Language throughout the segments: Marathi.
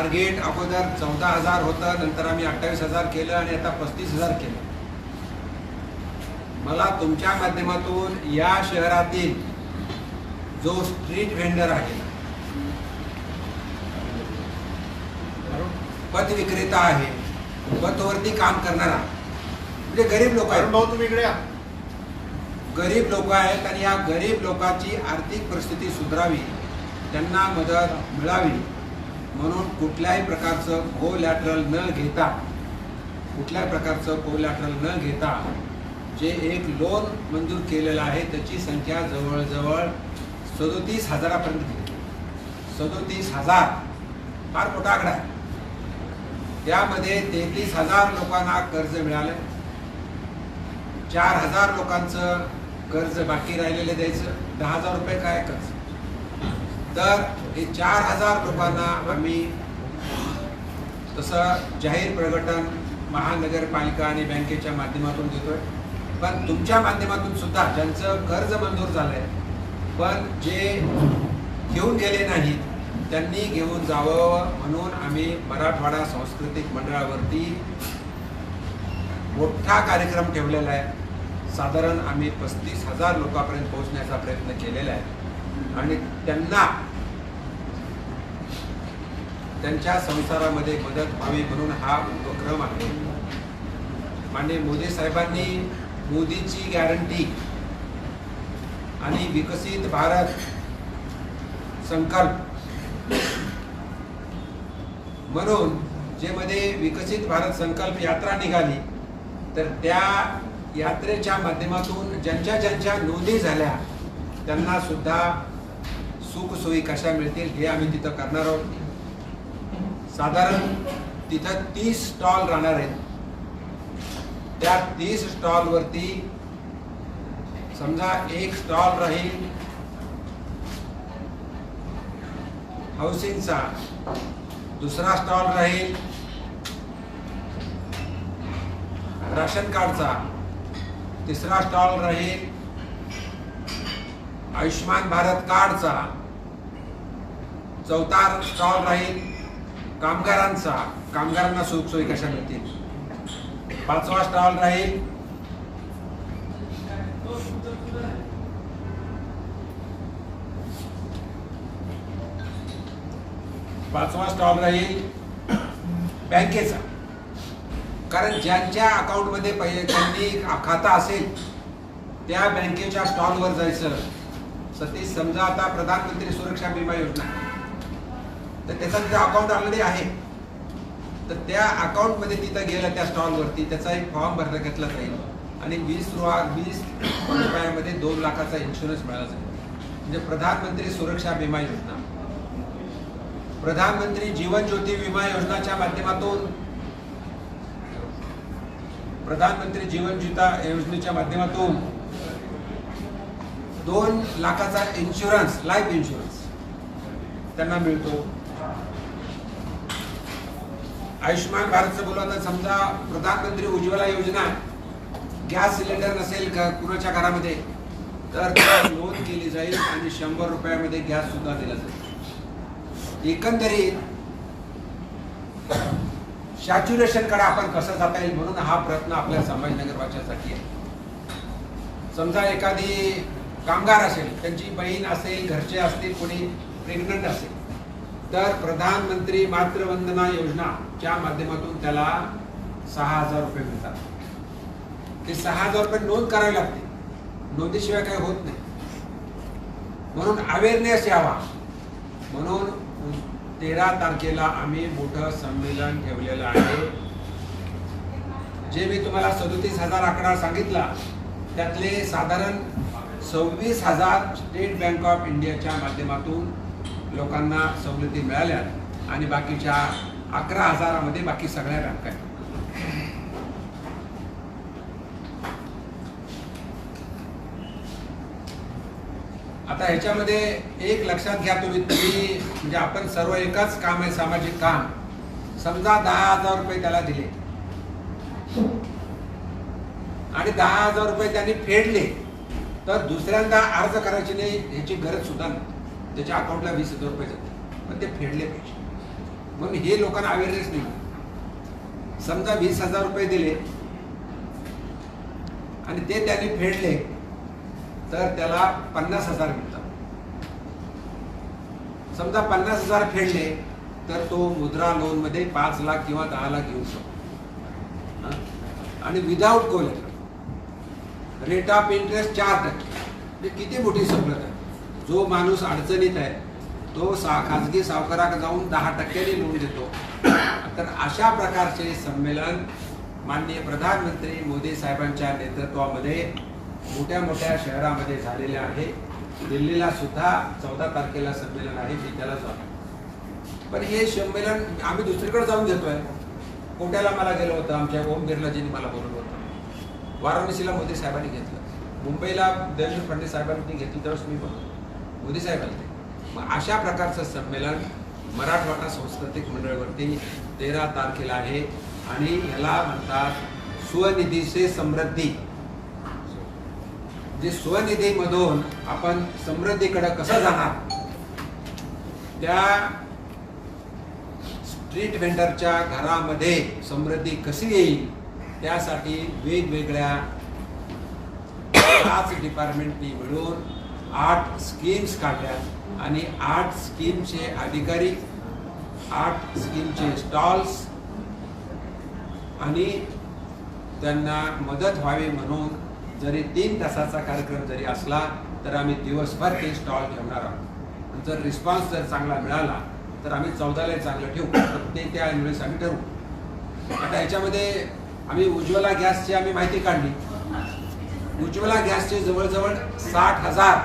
टार्गेट अगोदर चौदा हजार होतं नंतर आम्ही अठ्ठावीस हजार केलं आणि आता पस्तीस हजार केलं. मला तुमच्या माध्यमातून या शहरातील जो स्ट्रीट व्हेंडर आहे पथ विक्रेता आहे पथवरती काम करणारा म्हणजे गरीब लोक आहेत. भाऊ तुम्ही इकडे गरीब लोक आहेत आणि या गरीब लोकांची आर्थिक परिस्थिती सुधारावी त्यांना मदत मिळावी. म्हणून कुठल्याही प्रकारचं कोलॅटरल न घेता कुठल्याही प्रकारचं कोलॅटरल न घेता जे एक लोन मंजूर केलेलं आहे त्याची संख्या जवळजवळ सदोतीस हजारापर्यंत गेली. सदोतीस हजार फार मोठा आकडा आहे. त्यामध्ये तेहतीस हजार लोकांना कर्ज मिळालं. चार हजार लोकांचं कर्ज बाकी राहिलेलं द्यायचं. दहा हजार रुपये काय कर्ज? तर हे चार हजार लोकांना आम्ही तसं जाहीर प्रकटन महानगरपालिका आणि बँकेच्या माध्यमातून देतोय. पण तुमच्या माध्यमातून सुद्धा ज्यांचं कर्ज मंजूर झालंय पण जे घेऊन गेले नाहीत त्यांनी घेऊन जावं म्हणून आम्ही मराठवाडा सांस्कृतिक मंडळावरती मोठा कार्यक्रम ठेवलेला आहे. साधारण आम्ही पस्तीस हजार लोकांपर्यंत पोहोचण्याचा प्रयत्न केलेला आहे. आणि त्यांना त्यांच्या संसारामध्ये मदत व्हावी म्हणून हा उपक्रम आहे. माननीय मोदी साहेबांनी मोदीची गॅरंटी आणि विकसित भारत संकल्प म्हणून जे मध्ये विकसित भारत संकल्प यात्रा निघाली तर त्या यात्रेच्या माध्यमातून ज्यांच्या ज्यांच्या नोंदी झाल्या त्यांना सुद्धा सुखसोयी कशा मिळतील हे आम्ही तिथं करणार आहोत. साधारण तिथं तीस स्टॉल राहणार आहेत. त्या तीस स्टॉलवरती समजा एक स्टॉल राहील हाऊसिंगचा दुसरा स्टॉल राहील राशन कार्डचा तिसरा स्टॉल राहील आयुष्यमान भारत कार्डचा चौतार स्टॉल राहील. कामगारांचा कामगारांना सुखसोयी कशा मिळतील? पाचवा स्टॉल राहील. पाचवा स्टॉल राहील. बँकेचा. कारण ज्यांच्या अकाउंटमध्ये पैसे त्यांनी खाता असेल त्या बँकेच्या स्टॉलवर जायचं. सतीश समजा आता प्रधानमंत्री सुरक्षा विमा योजना. तर त्याचा तिथं अकाउंट ऑलरेडी आहे. तर त्या अकाउंटमध्ये तिथं गेलं त्या स्टॉलवरती त्याचा एक फॉर्म भरला घेतला जाईल. आणि वीस रुपया वीस रुपयामध्ये दोन लाखाचा इन्शुरन्स मिळाला जाईल. म्हणजे प्रधानमंत्री सुरक्षा विमा योजना. प्रधानमंत्री जीवन ज्योती विमा योजनाच्या माध्यमातून प्रधानमंत्री जीवन ज्योता योजनेच्या माध्यमातून दोन लाखाचा इन्शुरन्स लाईफ इन्शुरन्स त्यांना मिळतो. आयुष्यमान भारतचं बोललं तर समजा प्रधानमंत्री उज्ज्वला योजना गॅस सिलेंडर नसेल कुणाच्या घरामध्ये तर त्याला नोंद केली जाईल आणि शंभर रुपयामध्ये गॅस सुद्धा दिला जाईल. एकंदरीत सॅच्युरेशनकडे आपण कसं जाता येईल म्हणून हा प्रयत्न आपल्या संभाजीनगर वाच्यासाठी आहे. समजा एखादी कामगार असेल त्यांची बहीण असेल घरचे असतील कोणी प्रेग्नंट असेल तर प्रधानमंत्री मातृवंदना योजना च्या माध्यमातून त्याला सहा हजार रुपये मिळतात. ते सहा हजार रुपये नोंद करावी लागते नोंदीशिवाय काही होत नाही. म्हणून अवेअरनेस यावा. म्हणून तेरा तारखेला आम्ही मोठं संमेलन ठेवलेलं आहे. जे मी तुम्हाला सदोतीस हजार आकडा सांगितला त्यातले साधारण सव्वीस हजार स्टेट बँक ऑफ इंडियाच्या माध्यमातून लोकांना सवलती मिळाल्या आणि बाकीच्या अकरा हजारामध्ये बाकी सगळ्या बँका आहेत. आता ह्याच्यामध्ये एक लक्षात घ्या तुम्ही तुम्ही म्हणजे आपण सर्व एकच काम आहे सामाजिक काम. समजा दहा हजार रुपये त्याला दिले. आणि दहा हजार रुपये त्यांनी फेडले तर दुसऱ्यांदा अर्ज करायची नाही ह्याची गरज सुद्धा नाही. त्याच्या अकाउंटला वीस हजार रुपये जाते पण ते फेडले पाहिजे. म्हणून हे लोकांना अवेअरनेस नाही. समजा वीस हजार रुपये दिले आणि ते त्यांनी फेडले तर त्याला पन्नास हजार मिळतात. समजा पन्नास हजार फेडले तर तो मुद्रा लोनमध्ये पाच लाख किंवा दहा लाख घेऊ शकतो. आणि without collateral rate of interest चार टक्के. म्हणजे किती मोठी सवलत आहे? जो माणूस अडचणीत आहे तो सा खाजगी सावकाराक जाऊन दहा टक्क्यांनी लोन देतो. तर अशा प्रकारचे संमेलन माननीय प्रधानमंत्री मोदी साहेबांच्या नेतृत्वामध्ये मोठ्या मोठ्या शहरामध्ये झालेले आहे. दिल्लीला सुद्धा चौदा तारखेला संमेलन आहे मी त्याला जातो. पण हे संमेलन आम्ही दुसरीकडे जाऊन घेतोय. कोट्याला मला गेलो होतं आमच्या ओम बिर्लाजींनी मला बोलवलं होतं. वाराणसीला मोदी साहेबांनी घेतलं. मुंबईला देवेंद्र फडणवीस साहेबांनी घेतली त्यावेळेस मी बोलतो मोदी साहेबांनी मग अशा प्रकारचं संमेलन मराठवाडा सांस्कृतिक मंडळवरती तेरा तारखेला आहे. आणि याला म्हणतात स्वनिधी से समृद्धी. जे स्वनिधीमधून आपण समृद्धीकडे कसं जाणार? त्या स्ट्रीट व्हेंडरच्या घरामध्ये समृद्धी कशी येईल? त्यासाठी वेगवेगळ्या पाच डिपार्टमेंटनी मिळून आठ स्कीम्स काढल्या आणि आठ स्कीमचे अधिकारी आठ स्कीमचे स्टॉल्स आणि त्यांना मदत व्हावी म्हणून जरी तीन तासाचा कार्यक्रम जरी असला तर आम्ही दिवसभर ते स्टॉल ठेवणार आहोत. जर रिस्पॉन्स जर चांगला मिळाला तर आम्ही चौदाला चांगलं ठेवू. ते त्या वेळेस आम्ही ठरवू. आता याच्यामध्ये आम्ही उज्ज्वला गॅसची आम्ही माहिती काढली. उज्ज्वला गॅसचे जवळजवळ साठ हजार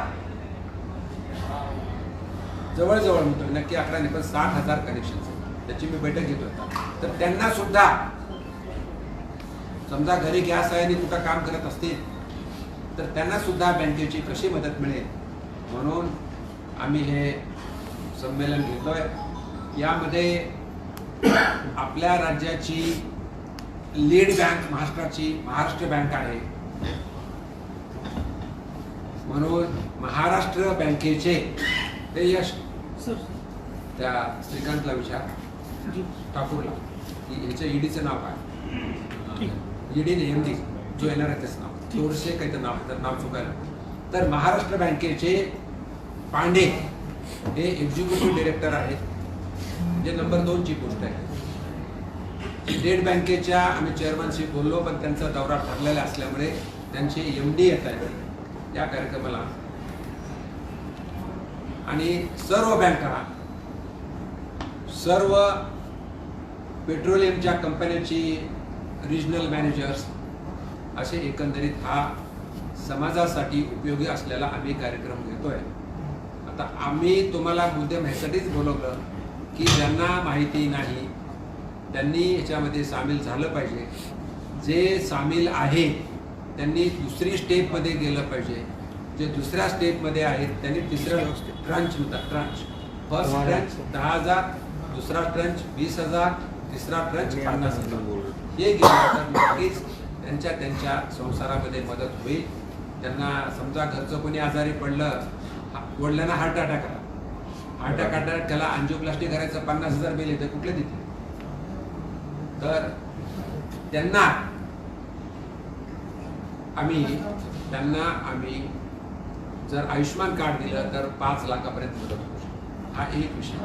जवळजवळ म्हणतो नक्की अकरा नाही पण साठ हजार कनेक्शन त्याची मी बैठक घेत होता तर त्यांना सुद्धा समजा घरी गॅस आहे आणि कुठं काम करत असतील तर त्यांना सुद्धा बँकेची कशी मदत मिळेल? म्हणून आम्ही हे संमेलन घेतोय. यामध्ये आपल्या राज्याची लीड बँक महाराष्ट्राची महाराष्ट्र बँक आहे. म्हणून महाराष्ट्र बँकेचे ते यश त्या श्रीकांतला विचार. ठाकूरला. की ह्याच्या ईडीचं नाव काय? ईडी डी जो येणार आहे त्याचं नाव. थोडसे काही तर नाव तर नाव चुकायला. तर महाराष्ट्र बँकेचे पांडे हे एक्झिक्युटिव्ह डिरेक्टर आहेत. म्हणजे नंबर दोनची पोस्ट आहे. स्टेट बँकेच्या आम्ही चेअरमनशी बोललो पण त्यांचा दौरा ठरलेला असल्यामुळे त्यांचे एम डी येत आहेत. या कार्यक्रमाला आणि सर्व बँका सर्व पेट्रोलियमच्या कंपन्यांची रिजनल मॅनेजर्स असे एकंदरीत हा समाजासाठी उपयोगी असलेला आम्ही कार्यक्रम घेतोय. आता आम्ही तुम्हाला मुद्दे ह्यासाठीच बोलवलं की ज्यांना माहिती नाही त्यांनी याच्यामध्ये सामील झालं पाहिजे. जे सामील आहे त्यांनी दुसरी स्टेपमध्ये गेलं पाहिजे. जे दुसऱ्या स्टेपमध्ये आहेत त्यांनी तिसऱ्या ट्रंच म्हणतात ट्रंच फर्स्ट ट्रंच दहा हजार दुसरा ट्रंच वीस हजार तिसरा ट्रंच पन्नास हजार. हे तर नक्कीच त्यांच्या त्यांच्या संसारामध्ये मदत होईल. त्यांना समजा घरचं कोणी आजारी पडलं वडिलांना हार्ट अटॅक आला. हार्ट अटॅक त्याला अँजिओप्लास्टी करायचं पन्नास हजार बिल येतं कुठले देते तर त्यांना आम्ही त्यांना आम्ही जर आयुष्यमान कार्ड दिलं तर पाच लाखापर्यंत मदत होऊ शकते. हा एक विषय.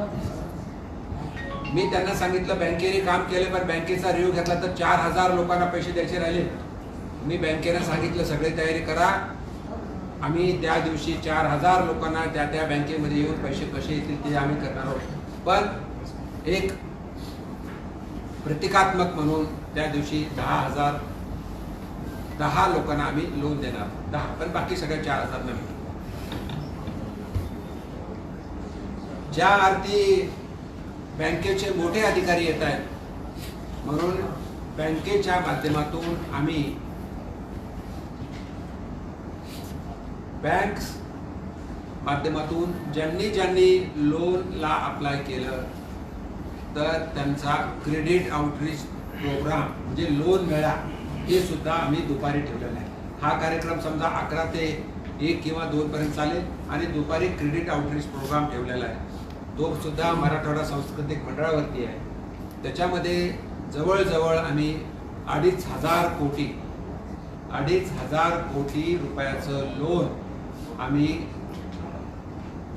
मी त्यांना सांगितलं बँकेने काम केले पण बँकेचा रिव्ह्यू घेतला तर चार हजार लोकांना पैसे द्यायचे राहिले. मी बँकेनं सांगितलं सगळी तयारी करा. आम्ही त्या दिवशी चार हजार लोकांना त्या त्या बँकेमध्ये येऊन पैसे कसे येतील ते आम्ही करणार आहोत. पण एक प्रतिकात्मक म्हणून त्या दिवशी दहा हजार दहा लोकांना आम्ही लोन देणार. दहा पण बाकी सगळ्या चार हजार नवीन ज्या अर्थी बँकेचे मोठे अधिकारी येत आहेत म्हणून बँकेच्या माध्यमातून आम्ही बँक माध्यमातून ज्यांनी ज्यांनी लोनला अप्लाय केलं तर त्यांचा क्रेडिट आउटरीच प्रोग्राम म्हणजे लोन मेळा हे सुद्धा आम्ही दुपारी ठेवलेला आहे. हा कार्यक्रम समजा अकरा ते एक किंवा दोनपर्यंत चालेल आणि दुपारी क्रेडिट आउटरीच प्रोग्राम ठेवलेला आहे. तो सुद्धा मराठवाडा सांस्कृतिक मंडळावरती आहे. त्याच्यामध्ये जवळजवळ आम्ही अडीच हजार कोटी अडीच हजार कोटी रुपयाचं लोन आम्ही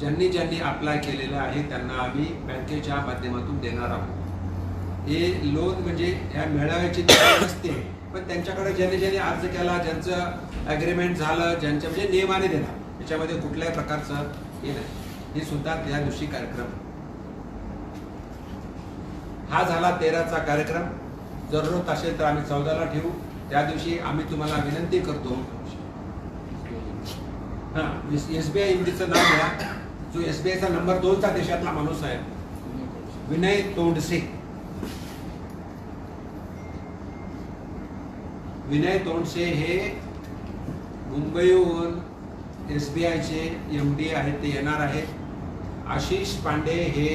ज्यांनी ज्यांनी अप्लाय केलेलं आहे त्यांना आम्ही बँकेच्या माध्यमातून देणार आहोत. हे लोन म्हणजे या मेळाव्याची नसते पण त्यांच्याकडे ज्यांनी ज्यांनी अर्ज केला ज्यांचं ॲग्रीमेंट झालं ज्यांच्या म्हणजे नियमाने देणार त्याच्यामध्ये कुठल्याही प्रकारचं हे नाही. हे सुद्धा त्या दिवशी कार्यक्रम. हा झाला तेराचा कार्यक्रम. जरूरत असेल तर आम्ही चौदाला ठेवू. त्या दिवशी आम्ही तुम्हाला विनंती करतो. हा एस बी आय नाव घ्या. जो एस बी आयचा नंबर दोनचा देशातला माणूस आहे. विनय तोंडसे. विनय तोंडसे हे मुंबईहून एस बी आयचे एम डी आहेत ते येणार आहेत. आशिष पांडे हे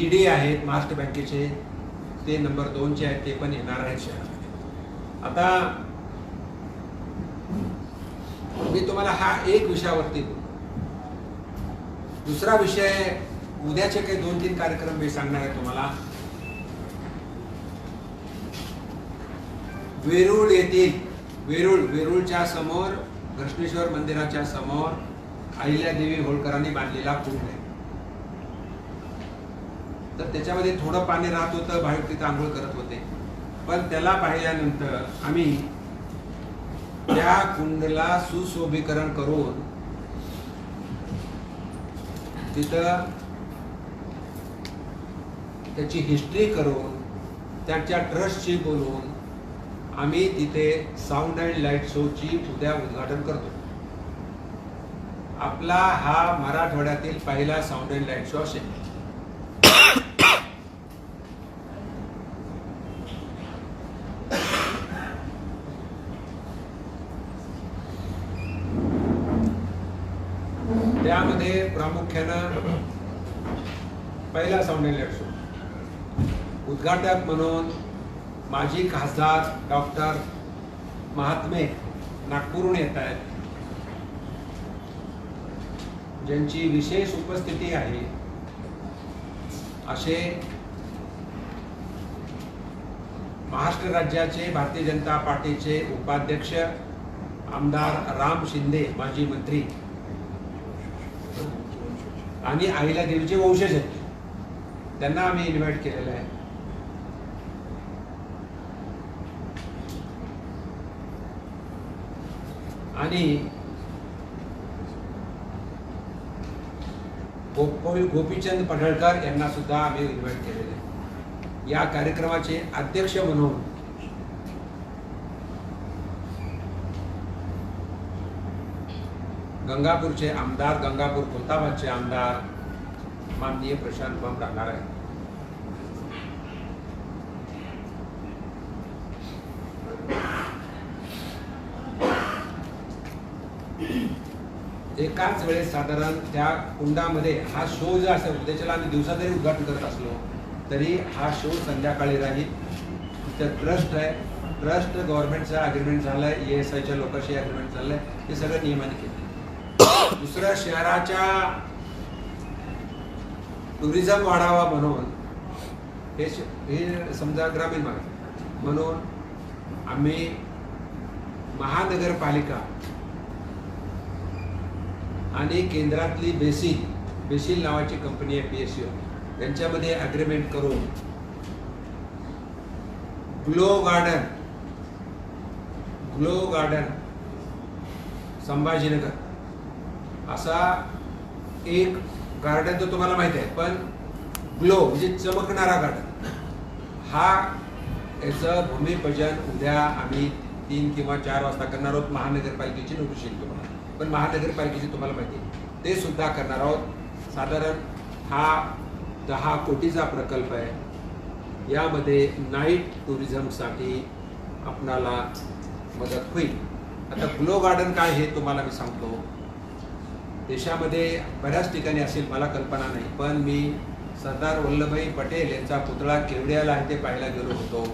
ईडी आहेत महाराष्ट्र बँकेचे. ते नंबर दोनचे आहेत ते पण येणार आहेत शहरामध्ये. आता मी तुम्हाला हा एक विषयावरती दुसरा विषय उद्याचे काही दोन तीन कार्यक्रम मी सांगणार आहे तुम्हाला. वेरूळ येथील वेरूळ वेरूळच्या समोर घृष्णेश्वर मंदिराच्या समोर अहिल्यादेवी होळकरांनी बांधलेला कुंड आहे. तर त्याच्यामध्ये थोडं पाणी राहत होतं भाविक तिथं आंघोळ करत होते. पण त्याला पाहिल्यानंतर आम्ही त्या कुंडला सुशोभीकरण करून तिथं त्याची हिस्ट्री करून त्याच्या ट्रस्टशी बोलून आम्ही तिथे साऊंड अँड लाइट शोची उद्या उद्घाटन करतो. आपला हा मराठवाड्यातील पहिला साऊंड अँड लाइट शो असेल. त्यामध्ये प्रामुख्यानं पहिला साऊंड अँड लाइट शो उद्घाटक म्हणून माजी खासदार डॉक्टर महात्मे नागपूरहून येत आहेत. ज्यांची विशेष उपस्थिती आहे असे महाराष्ट्र राज्याचे भारतीय जनता पार्टीचे उपाध्यक्ष आमदार राम शिंदे माजी मंत्री आणि आईला देवीचे वंशज आहेत. त्यांना आम्ही इन्व्हाइट केलेलं आहे. आणि गोपी गोपीचंद पडळकर यांना सुद्धा आम्ही इन्व्हाइट अध्यक्ष म्हणून गंगापूरचे आमदार, गंगापूर खुलताबादचे आमदार माननीय प्रशांत बम राहणार आहे एकाच वेळेस साधारण त्या कुंडामध्ये हा शो जो असेल त्याच्याला आम्ही दिवसा जरी उद्घाटन करत असलो तरी हा शो संध्याकाळी राहील. तर ट्रस्ट आहे. ट्रस्ट गव्हर्नमेंटचा अग्रीमेंट झालंय ई एस आयच्या लोकांशी अग्रीमेंट झालंय. हे सगळं नियमाने केलं दुसरं शहराच्या टुरिझम वाढावा म्हणून हे हे समजा ग्रामीण भाग म्हणून आम्ही महानगरपालिका आणि केंद्रातली बेसिल बेसिल नावाची कंपनी आहे पी एस यू. त्यांच्यामध्ये ॲग्रीमेंट करून glow garden glow garden Sambhajinagar. असा एक गार्डन तर तुम्हाला माहीत आहे पण ग्लो म्हणजे चमकणारा गार्डन हा याचं भूमिपूजन उद्या आम्ही तीन किंवा चार वाजता करणार आहोत महानगरपालिकेची नोटीस येईल तुम्हाला पण महानगरपालिकेची तुम्हाला माहिती आहे. ते सुद्धा करणार आहोत. साधारण हा दहा कोटीचा प्रकल्प आहे. यामध्ये नाईट टुरिझमसाठी आपणाला मदत होईल. आता ग्लो गार्डन काय हे तुम्हाला मी सांगतो. देशामध्ये बऱ्याच ठिकाणी असेल मला कल्पना नाही. पण मी सरदार वल्लभभाई पटेल यांचा पुतळा केवड्याला आहे ते पाहायला गेलो होतो.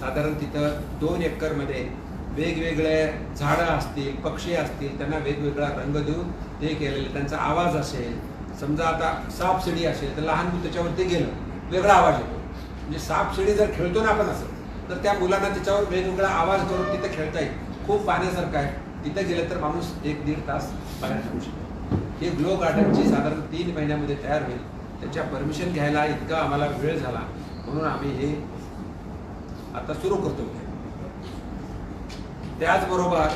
साधारण तिथं दोन एकरमध्ये वेगवेगळे झाडं असतील पक्षी असतील त्यांना वेगवेगळा रंग देऊन ते केलेले त्यांचा आवाज असेल समजा आता सापशिडी असेल तर लहान मूल त्याच्यावरती गेलं वेगळा आवाज येतो. म्हणजे सापशिडी जर खेळतो ना आपण असं तर त्या मुलांना त्याच्यावर वेगवेगळा आवाज करून तिथे खेळता येईल. खूप पाहण्यासारखं आहे. तिथे गेलं तर माणूस एक दीड तास बाहेर ठेवू शकतो. हे ग्लो गार्डनची साधारण तीन महिन्यामध्ये तयार होईल. त्याच्या परमिशन घ्यायला इतका आम्हाला वेळ झाला. म्हणून आम्ही हे आता सुरू करतो. त्याचबरोबर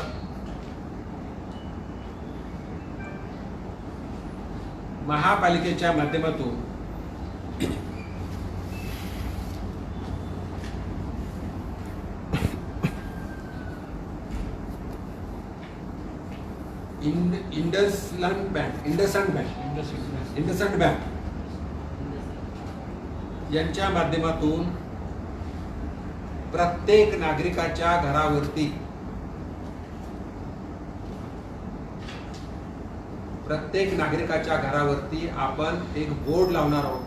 महापालिकेच्या माध्यमातून Ind bank IndusInd bank IndusInd bank यांच्या माध्यमातून प्रत्येक नागरिकाच्या घरावरती प्रत्येक नागरिकाच्या घरावरती आपण एक बोर्ड लावणार आहोत.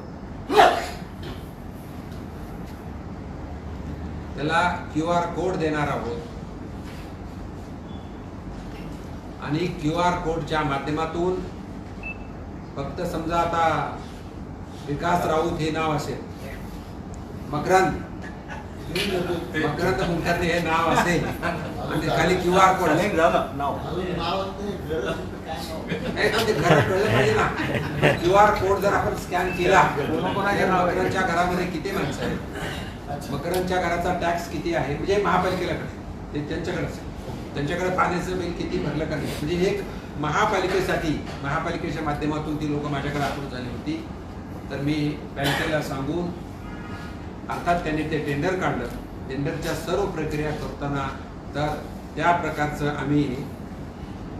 त्याला क्यू आर कोड देणार आहोत. आणि क्यू आर कोडच्या माध्यमातून फक्त समजा आता विकास राऊत हे नाव असेल. मकरंद. मकरंद मुखर्जी हे नाव असेल. आणि खाली क्यू आर कोड. असेल नाही पण ते कळलं पाहिजे ना क्यू आर कोड जर आपण स्कॅन केला मकरांच्या घरामध्ये किती माणसं आहेत मकरांच्या घराचा टॅक्स किती आहे म्हणजे महापालिकेला कळेल ते त्यांच्याकडे असेल त्यांच्याकडे पाण्याचं बिल किती भरलं का नाही म्हणजे हे एक महापालिकेसाठी महापालिकेच्या माध्यमातून ती लोक माझ्याकडे अप्रूव्ह झाली होती तर मी बँकेला सांगून अर्थात त्यांनी ते टेंडर काढलं टेंडरच्या सर्व प्रक्रिया करताना तर त्या प्रकारचं आम्ही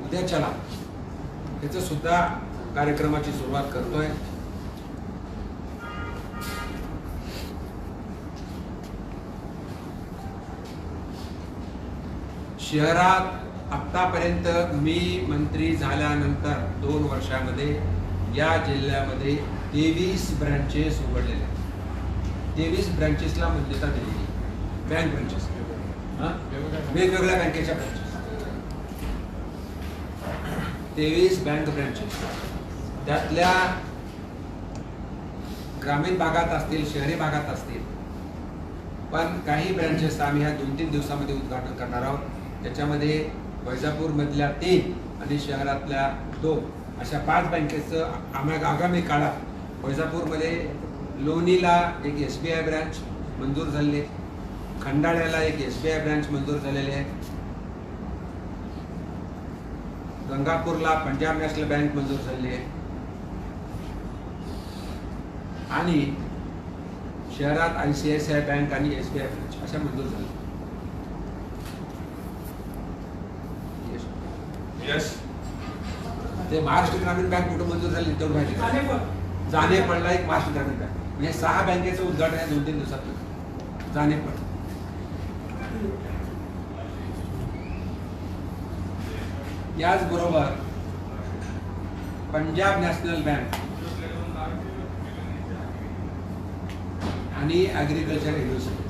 उद्याच्याला सुद्धा कार्यक्रमाची सुरुवात करतोय. शहरात आतापर्यंत मी मंत्री झाल्यानंतर दोन वर्षामध्ये या जिल्ह्यामध्ये तेवीस ब्रँचेस उघडलेले आहेत. तेवीस ब्रँचेसला मान्यता दिलेली बँक ब्रँचेस वेगवेगळ्या बँकेच्या ब्रँचेस तेवीस बँक ब्रँचेस त्यातल्या ग्रामीण भागात असतील शहरी भागात असतील पण काही ब्रँचेस आम्ही ह्या दोन तीन दिवसामध्ये उद्घाटन करणार आहोत. त्याच्यामध्ये वैजापूरमधल्या तीन आणि शहरातल्या दोन अशा पाच बँकेचं आम्हाला आगामी काळात वैजापूरमध्ये लोणीला एक एस बी आय ब्रँच मंजूर झालेली खंडाळ्याला एक एस बी आय ब्रँच मंजूर झालेली आहे. गंगापूरला पंजाब नॅशनल बँक मंजूर झालेली आहे. आणि शहरात I C I C I bank आणि एस बी आय अशा मंजूर झाल्या. यस ते महाराष्ट्र ग्रामीण बँक कुठं मंजूर झाली तेवढं माहिती? जाणे पडला एक महाराष्ट्र ग्रामीण बँक. म्हणजे सहा बँकेचं उद्घाटन आहे दोन तीन दिवसात. जाणे पड याचबरोबर पंजाब नॅशनल बँक आणि agriculture university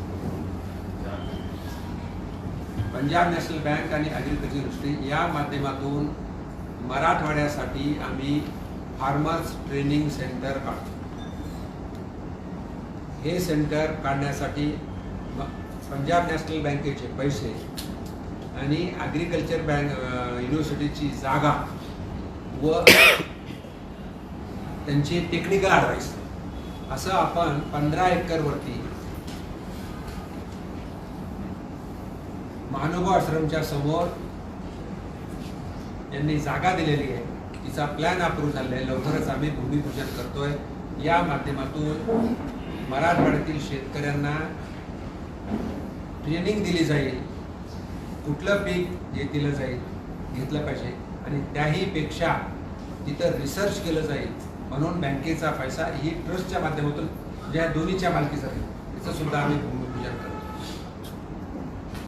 Punjab national bank आणि ॲग्रिकल्चर युनिव्हर्सिटी या माध्यमातून मराठवाड्यासाठी आम्ही फार्मर्स ट्रेनिंग सेंटर काढतो. हे सेंटर काढण्यासाठी पंजाब नॅशनल बँकेचे पैसे आणि ॲग्रिकल्चर बँक युनिव्हर्सिटीची जागा व त्यांचे टेक्निकल ॲडवाईस असं आपण पंधरा एकरवरती महानुभाव आश्रमच्या समोर यांनी जागा दिलेली आहे. तिचा प्लॅन अप्रूव्ह झालेला आहे. लवकरच आम्ही भूमिपूजन करतोय. या माध्यमातून मराठवाड्यातील शेतकऱ्यांना ट्रेनिंग दिली जाईल. कुठलं पीक घेतलं जाईल. घेतलं पाहिजे. आणि त्याही पेक्षा तिथं रिसर्च केलं जाईल म्हणून बँकेचा पैसा ही ट्रस्टच्या माध्यमातून ज्या दोन्हीच्या मालकीचा त्याचं सुद्धा आम्ही